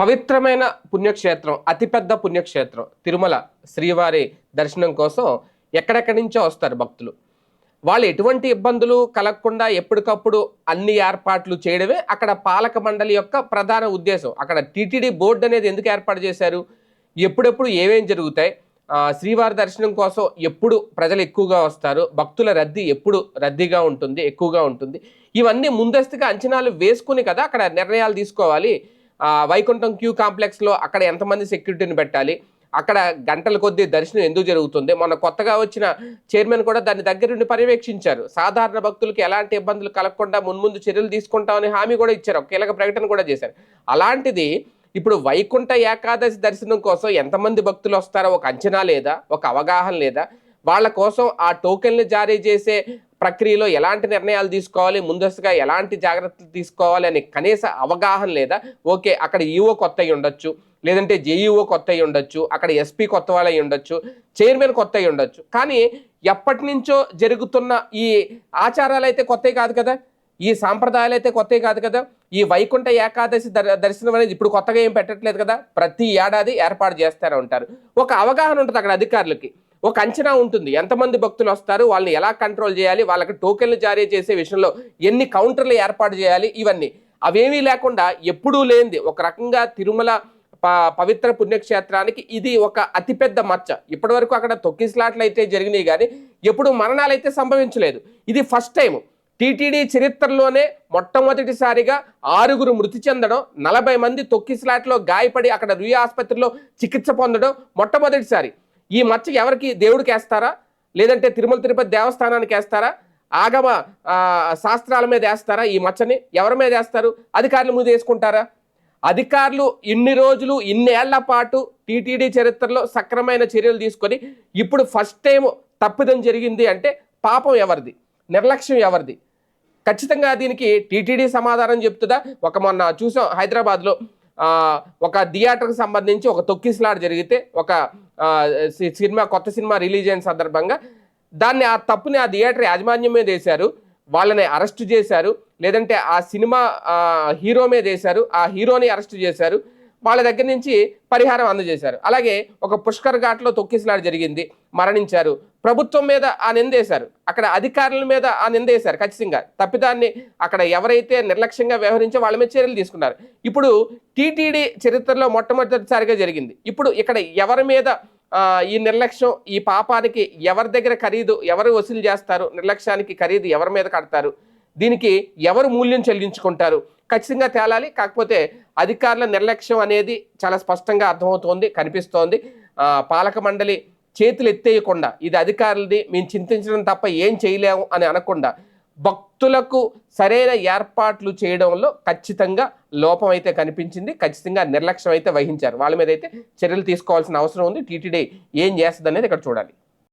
పవిత్రమైన పుణ్యక్షేత్రం అతిపెద్ద పుణ్యక్షేత్రం తిరుమల శ్రీవారి దర్శనం కోసం ఎక్కడెక్కడి నుంచో వస్తారు భక్తులు. వాళ్ళు ఎటువంటి ఇబ్బందులు కలగకుండా ఎప్పటికప్పుడు అన్ని ఏర్పాట్లు చేయడమే అక్కడ పాలక మండలి యొక్క ప్రధాన ఉద్దేశం. అక్కడ టీటీడీ బోర్డు అనేది ఎందుకు ఏర్పాటు చేశారు? ఎప్పుడెప్పుడు ఏమేం జరుగుతాయి? శ్రీవారి దర్శనం కోసం ఎప్పుడు ప్రజలు ఎక్కువగా వస్తారు? భక్తుల రద్దీ ఎప్పుడు రద్దీగా ఉంటుంది ఎక్కువగా ఉంటుంది? ఇవన్నీ ముందస్తుగా అంచనాలు వేసుకుని కదా అక్కడ నిర్ణయాలు తీసుకోవాలి. వైకుంఠం క్యూ కాంప్లెక్స్లో అక్కడ ఎంతమంది సెక్యూరిటీని పెట్టాలి? అక్కడ గంటల కొద్దీ దర్శనం ఎందుకు జరుగుతుంది? మొన్న కొత్తగా వచ్చిన చైర్మన్ కూడా దాన్ని దగ్గరుండి పర్యవేక్షించారు. సాధారణ భక్తులకు ఎలాంటి ఇబ్బందులు కలగకుండా మున్ముందు చర్యలు తీసుకుంటామని హామీ కూడా ఇచ్చారు. ఒక కీలక ప్రకటన కూడా చేశారు. అలాంటిది ఇప్పుడు వైకుంఠ ఏకాదశి దర్శనం కోసం ఎంతమంది భక్తులు వస్తారో ఒక అంచనా లేదా? ఒక అవగాహన లేదా? వాళ్ళ కోసం ఆ టోకెన్లు జారీ చేసే ప్రక్రియలో ఎలాంటి నిర్ణయాలు తీసుకోవాలి ముందస్తుగా ఎలాంటి జాగ్రత్తలు తీసుకోవాలి అనే కనీస అవగాహన లేదా ఓకే అక్కడ ఈఓ కొత్త ఉండొచ్చు లేదంటే జేఈఓ కొత్త అయి ఉండొచ్చు అక్కడ ఎస్పీ కొత్త వాళ్ళు అయి ఉండొచ్చు చైర్మన్ కొత్త అయి ఉండొచ్చు. కానీ ఎప్పటి నుంచో జరుగుతున్న ఈ ఆచారాలు అయితే కొత్తవి కాదు కదా? ఈ సాంప్రదాయాలు అయితే కొత్తవి కాదు కదా? ఈ వైకుంఠ ఏకాదశి దర్- దర్శనం అనేది ఇప్పుడు కొత్తగా ఏం పెట్టట్లేదు కదా? ప్రతి ఏడాది ఏర్పాటు చేస్తూనే ఉంటారు ఒక అవగాహన ఉంటుంది అక్కడ అధికారులకి. ఒక అంచనా ఉంటుంది. ఎంతమంది భక్తులు వస్తారు? వాళ్ళని ఎలా కంట్రోల్ చేయాలి? వాళ్ళకి టోకెన్లు జారీ చేసే విషయంలో ఎన్ని కౌంటర్లు ఏర్పాటు చేయాలి? ఇవన్నీ. అవేమీ లేకుండా ఎప్పుడూ లేనిది ఒక రకంగా తిరుమల ప- పవిత్ర పుణ్యక్షేత్రానికి ఇది ఒక అతిపెద్ద మచ్చ. ఇప్పటివరకు అక్కడ తొక్కిసలాట్లు అయితే జరిగినాయి కానీ ఎప్పుడు మరణాలు అయితే సంభవించలేదు. ఇది ఫస్ట్ టైం టీటీడీ చరిత్రలోనే మొట్టమొదటిసారిగా ఆరుగురు మృతి చెందడం నలభై మంది తొక్కిసలాట్లో గాయపడి అక్కడ రుయ ఆసుపత్రిలో చికిత్స పొందడం మొట్టమొదటిసారి. ఈ మచ్చ ఎవరికి దేవుడికి వేస్తారా లేదంటే తిరుమల తిరుపతి దేవస్థానానికి వేస్తారా ఆగమ శాస్త్రాల మీద వేస్తారా ఈ మచ్చని? ఎవరి మీద వేస్తారు? అధికారుల ముందు వేసుకుంటారా? అధికారులు ఇన్ని రోజులు ఇన్నేళ్ళ పాటు టీటీడీ చరిత్రలో సక్రమైన చర్యలు తీసుకొని ఇప్పుడు ఫస్ట్ టైం తప్పిదం జరిగింది అంటే పాపం ఎవరిది? నిర్లక్ష్యం ఎవరిది? ఖచ్చితంగా దీనికి టీటీడీ సమాధానం చెప్తుందా? ఒక మొన్న చూసాం హైదరాబాద్లో ఒక థియేటర్కి సంబంధించి ఒక తొక్కిసలాట జరిగితే ఒక సినిమా కొత్త సినిమా రిలీజ్ అయిన సందర్భంగా దాన్ని ఆ తప్పుని ఆ థియేటర్ యాజమాన్యం మీద వేశారు. వాళ్ళని అరెస్ట్ చేశారు. లేదంటే ఆ సినిమా హీరో మీద వేశారు. ఆ హీరోని అరెస్ట్ చేశారు. వాళ్ళ దగ్గర నుంచి పరిహారం అందజేశారు. అలాగే ఒక పుష్కర్ ఘాట్లో తొక్కిసలాట జరిగింది. మరణించారు. ప్రభుత్వం మీద ఆ నిందేశారు. అక్కడ అధికారుల మీద ఆ నిందేశారు ఖచ్చితంగా. తప్పిదాన్ని అక్కడ ఎవరైతే నిర్లక్ష్యంగా వ్యవహరించో వాళ్ళ మీద చర్యలు తీసుకున్నారు. ఇప్పుడు టీటీడీ చరిత్రలో మొట్టమొదటిసారిగా జరిగింది. ఇప్పుడు ఇక్కడ ఎవరి మీద ఈ నిర్లక్ష్యం ఈ పాపానికి ఎవరి దగ్గర ఖరీదు ఎవరు వసూలు చేస్తారు? నిర్లక్ష్యానికి ఖరీదు ఎవరి మీద కడతారు? దీనికి ఎవరు మూల్యం చెల్లించుకుంటారు? ఖచ్చితంగా తేలాలి. కాకపోతే అధికారుల నిర్లక్ష్యం అనేది చాలా స్పష్టంగా అర్థమవుతోంది కనిపిస్తోంది. పాలక మండలి చేతులు ఎత్తేయకుండా ఇది అధికారులది మేము చింతించడం తప్ప ఏం చేయలేము అని అనకుండా భక్తులకు సరైన ఏర్పాట్లు చేయడంలో ఖచ్చితంగా లోపం అయితే కనిపించింది ఖచ్చితంగా నిర్లక్ష్యం అయితే వహించారు. వాళ్ళ మీద అయితే చర్యలు తీసుకోవాల్సిన అవసరం ఉంది. టీటీడీ ఏం చేస్తుంది అనేది ఇక్కడ చూడాలి.